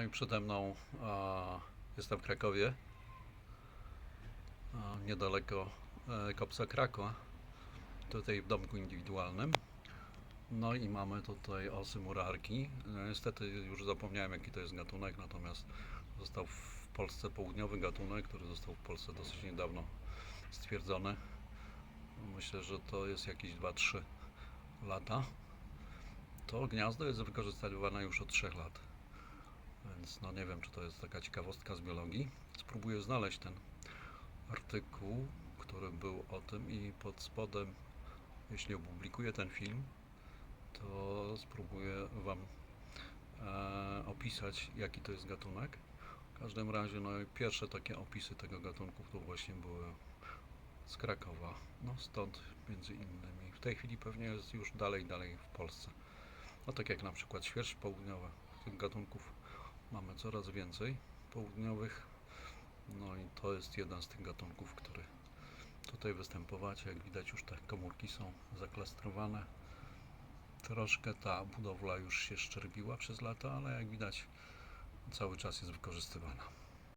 No i przede mną a, jestem w Krakowie, a, niedaleko e, Kopca Krakła, tutaj w domku indywidualnym. No i mamy tutaj osy murarki. No, Niestety już zapomniałem jaki to jest gatunek, natomiast został w Polsce południowy gatunek, który został w Polsce dosyć niedawno stwierdzony. Myślę, że to jest jakieś 2-3 lata. To gniazdo jest wykorzystywane już od 3 lat. Więc no nie wiem, czy to jest taka ciekawostka z biologii. Spróbuję znaleźć ten artykuł, który był o tym i pod spodem, jeśli opublikuję ten film, to spróbuję Wam e, opisać, jaki to jest gatunek. W każdym razie, no pierwsze takie opisy tego gatunku to właśnie były z Krakowa. No stąd między innymi. W tej chwili pewnie jest już dalej, dalej w Polsce. No tak jak na przykład świerszcz południowy. Tych gatunków mamy coraz więcej południowych. No i to jest jeden z tych gatunków, który tutaj występować. Jak widać już te komórki są zaklastrowane. Troszkę ta budowla już się szczerbiła przez lata, ale jak widać cały czas jest wykorzystywana.